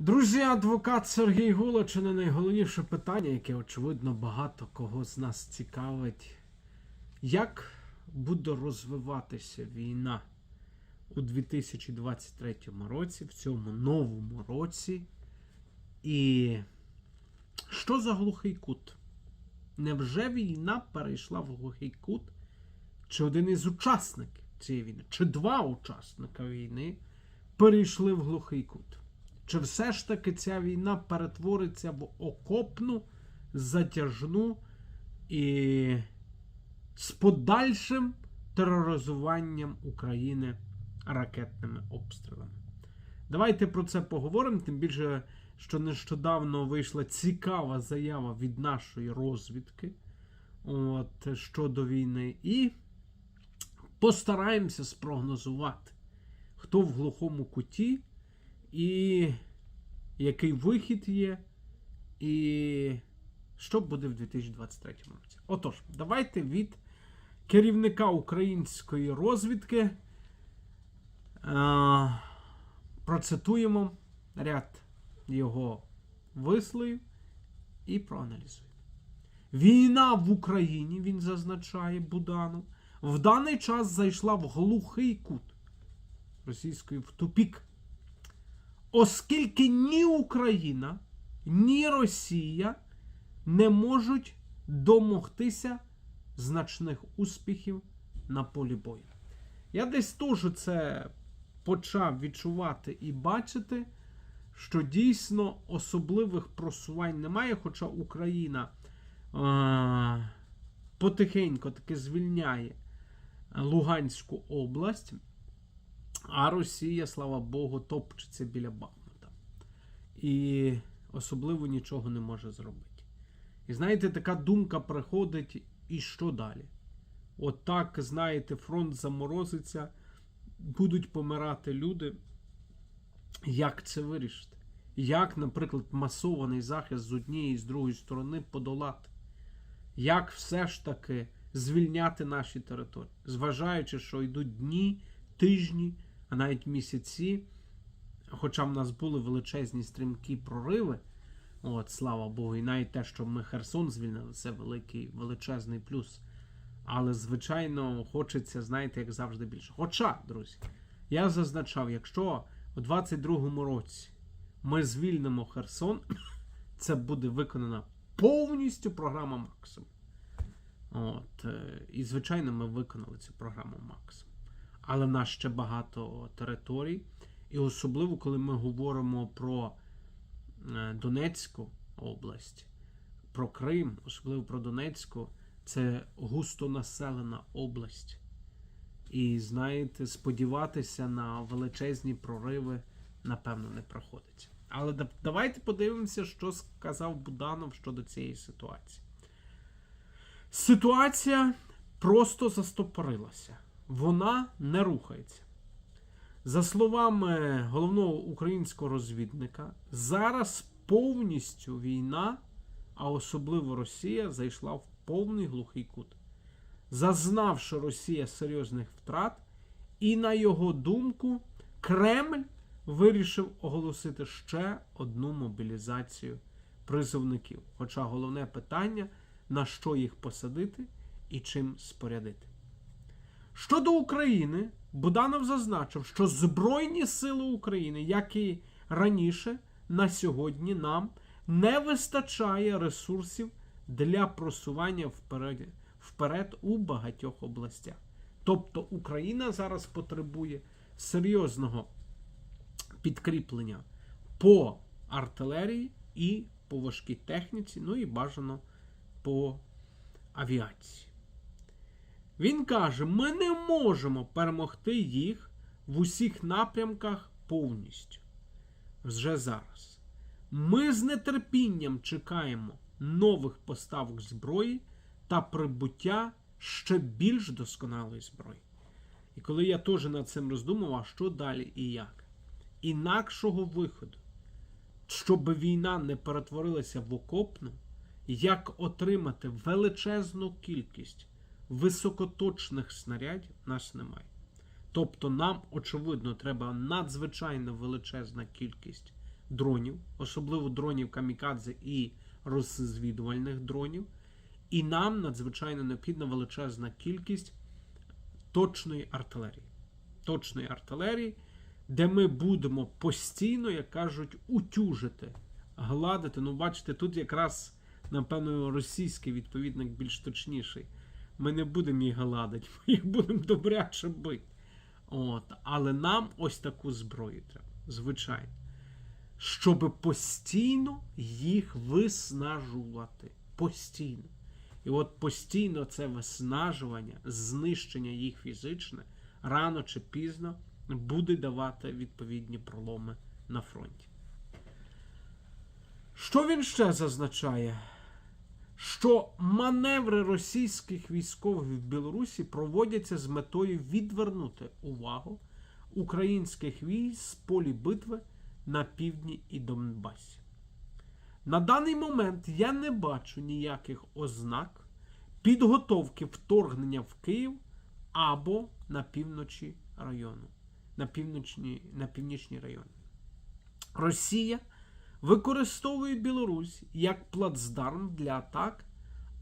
Друзі, адвокат Сергій Гула, не найголовніше питання, яке, очевидно, багато кого з нас цікавить. Як буде розвиватися війна у 2023 році, в цьому новому році? І що за глухий кут? Невже війна перейшла в глухий кут? Чи один із учасників цієї війни, чи два учасника війни перейшли в глухий кут? Чи все ж таки ця війна перетвориться в окопну, затяжну і з подальшим тероризуванням України ракетними обстрілами? Давайте про це поговоримо, тим більше, що нещодавно вийшла цікава заява від нашої розвідки от, щодо війни. І постараємося спрогнозувати, хто в глухому куті і який вихід є, і що буде в 2023 році. Отож, давайте від керівника української розвідки е, процитуємо ряд його висловів і проаналізуємо. Війна в Україні, він зазначає Буданов, в даний час зайшла в глухий кут російської в тупік. Оскільки ні Україна, ні Росія не можуть домогтися значних успіхів на полі бою. Я десь теж це почав відчувати і бачити, що дійсно особливих просувань немає, хоча Україна е- потихеньку таки звільняє Луганську область. А Росія, слава Богу, топчеться біля Бахмута. І особливо нічого не може зробити. І знаєте, така думка приходить, і що далі? От так, знаєте, фронт заморозиться, будуть помирати люди. Як це вирішити? Як, наприклад, масований захист з однієї і з другої сторони подолати? Як все ж таки звільняти наші території, зважаючи, що йдуть дні, тижні, а навіть місяці, хоча в нас були величезні стрімкі прориви, от, слава Богу, і навіть те, що ми Херсон звільнили, це великий величезний плюс. Але, звичайно, хочеться, знаєте, як завжди більше. Хоча, друзі, я зазначав, якщо у 22-му році ми звільнимо Херсон, це буде виконана повністю програма Максимум. От, е, І, звичайно, ми виконали цю програму Максимум. Але в нас ще багато територій. І особливо, коли ми говоримо про е, Донецьку область, про Крим, особливо про Донецьку, це густонаселена область. І, знаєте, сподіватися на величезні прориви, напевно, не проходиться. Але давайте подивимося, що сказав Буданов щодо цієї ситуації. Ситуація просто застопорилася. Вона не рухається. За словами головного українського розвідника, зараз повністю війна, а особливо Росія, зайшла в повний глухий кут. Зазнавши Росія серйозних втрат, і на його думку, Кремль вирішив оголосити ще одну мобілізацію призовників. Хоча головне питання, на що їх посадити і чим спорядити. Щодо України, Буданов зазначив, що Збройні Сили України, як і раніше, на сьогодні нам не вистачає ресурсів для просування вперед, вперед у багатьох областях. Тобто Україна зараз потребує серйозного підкріплення по артилерії і по важкій техніці, ну і бажано по авіації. Він каже: ми не можемо перемогти їх в усіх напрямках повністю. Вже зараз. Ми з нетерпінням чекаємо нових поставок зброї та прибуття ще більш досконалої зброї. І коли я теж над цим роздумував, що далі і як? Інакшого виходу, щоб війна не перетворилася в окопну, як отримати величезну кількість високоточних снарядів нас немає. Тобто нам, очевидно, треба надзвичайно величезна кількість дронів, особливо дронів камікадзе і розвідувальних дронів. І нам надзвичайно необхідна величезна кількість точної артилерії. Точної артилерії, де ми будемо постійно, як кажуть, утюжити, гладити. Ну, бачите, тут якраз, напевно, російський відповідник більш точніший. Ми не будемо їх гладити, ми їх будемо добряче бити. От. Але нам ось таку зброю треба, звичайно. Щоб постійно їх виснажувати. Постійно. І от постійно це виснажування, знищення їх фізичне, рано чи пізно буде давати відповідні проломи на фронті. Що він ще зазначає? Що маневри російських військових в Білорусі проводяться з метою відвернути увагу українських військ з полі битви на півдні і Донбасі. На даний момент я не бачу ніяких ознак підготовки вторгнення в Київ або на півночі району, на, півночні, на північні райони. Росія використовує Білорусь як плацдарм для атак,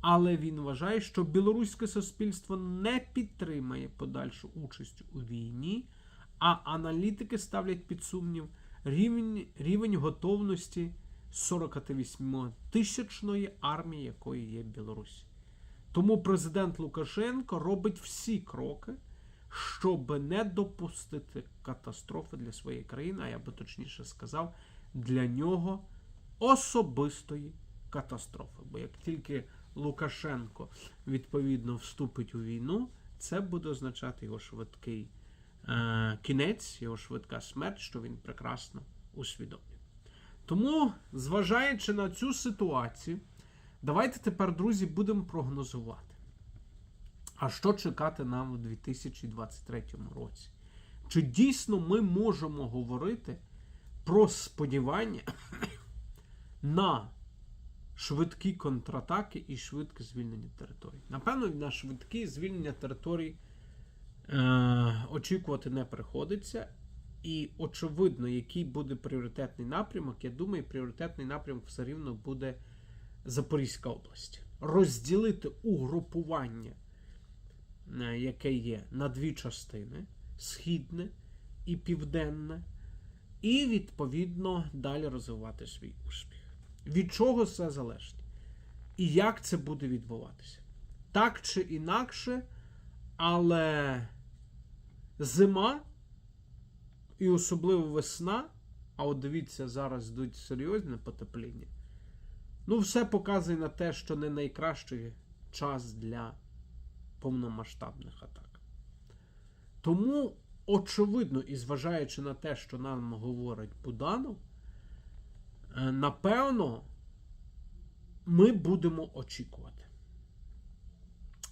але він вважає, що білоруське суспільство не підтримає подальшу участь у війні, а аналітики ставлять під сумнів рівень, рівень готовності 48-тисячної армії, якої є Білорусь. Тому президент Лукашенко робить всі кроки, щоб не допустити катастрофи для своєї країни, а я би точніше сказав, для нього особистої катастрофи. Бо як тільки Лукашенко відповідно вступить у війну, це буде означати його швидкий е, кінець, його швидка смерть, що він прекрасно усвідомлює. Тому, зважаючи на цю ситуацію, давайте тепер, друзі, будемо прогнозувати. А що чекати нам у 2023 році? Чи дійсно ми можемо говорити про сподівання на швидкі контратаки і швидке звільнення територій? Напевно, на швидкі звільнення територій е, очікувати не приходиться. І очевидно, який буде пріоритетний напрямок. Я думаю, пріоритетний напрямок все рівно буде Запорізька область. Розділити угрупування, е, яке є, на дві частини: східне і південне, і, відповідно, далі розвивати свій успіх. Від чого все залежить? І як це буде відбуватися? Так чи інакше, але зима. І особливо весна, а от дивіться, зараз йдуть серйозне потепління. Ну, все показує на те, що не найкращий час для повномасштабних атак. Тому, очевидно, і зважаючи на те, що нам говорить Буданов, е, напевно, ми будемо очікувати.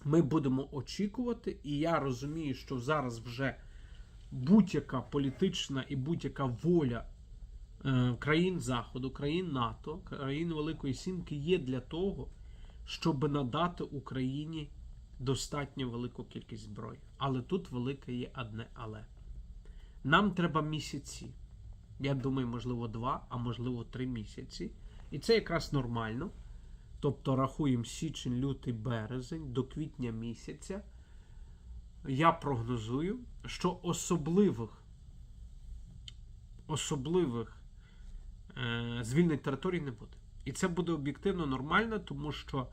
Ми будемо очікувати, і я розумію, що зараз вже будь-яка політична і будь-яка воля е, країн Заходу, країн НАТО, країн Великої Сімки є для того, щоб надати Україні достатньо велику кількість зброї. Але тут велике є одне але. Нам треба місяці. Я думаю, можливо, два, а можливо, три місяці. І це якраз нормально. Тобто рахуємо січень, лютий, березень до квітня місяця я прогнозую, що особливих особливих е, звільнень територій не буде. І це буде об'єктивно нормально, тому що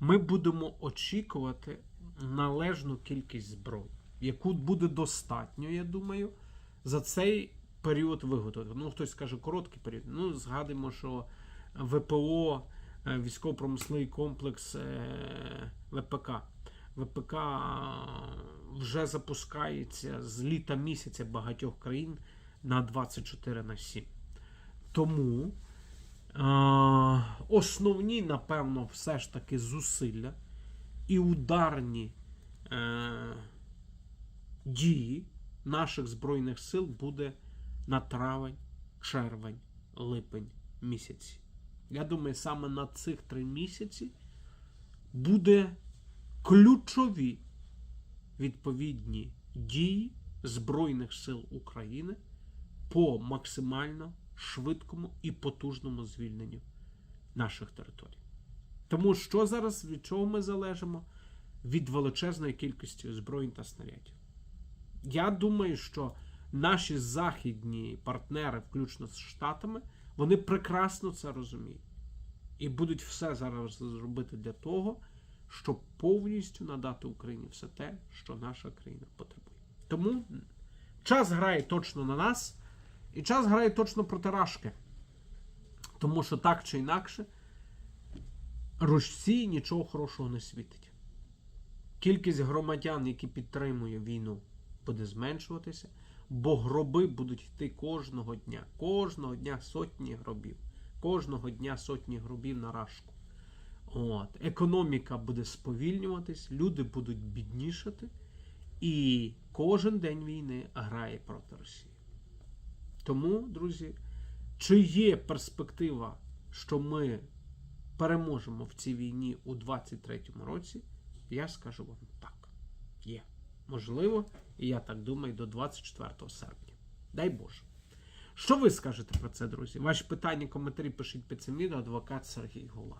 ми будемо очікувати належну кількість зброї, яку буде достатньо, я думаю, за цей період виготовити. Ну, хтось скаже короткий період. Ну, згадуємо, що ВПО, е, військово-промисловий комплекс е, ВПК. ВПК вже запускається з літа місяця багатьох країн на 24 на 7. Тому е, основні, напевно, все ж таки зусилля і ударні е, дії наших Збройних сил буде на травень, червень, липень місяці. Я думаю, саме на цих три місяці буде ключові відповідні дії Збройних сил України по максимально швидкому і потужному звільненню наших територій. Тому що зараз від чого ми залежимо? Від величезної кількості озброєнь та снарядів. Я думаю, що наші західні партнери, включно з Штатами, вони прекрасно це розуміють. І будуть все зараз зробити для того, щоб повністю надати Україні все те, що наша країна потребує. Тому час грає точно на нас, і час грає точно проти Рашки. Тому що так чи інакше, Росії нічого хорошого не світить. Кількість громадян, які підтримують війну, буде зменшуватися, бо гроби будуть йти кожного дня. Кожного дня сотні гробів. Кожного дня сотні гробів на рашку. От. Економіка буде сповільнюватись, люди будуть біднішати, і кожен день війни грає проти Росії. Тому, друзі, чи є перспектива, що ми переможемо в цій війні у 23-му році, я скажу вам так. Є. Можливо, і я так думаю, до 24 серпня. Дай Боже. Що ви скажете про це, друзі? Ваші питання, коментарі пишіть під цим відео. Адвокат Сергій Гула.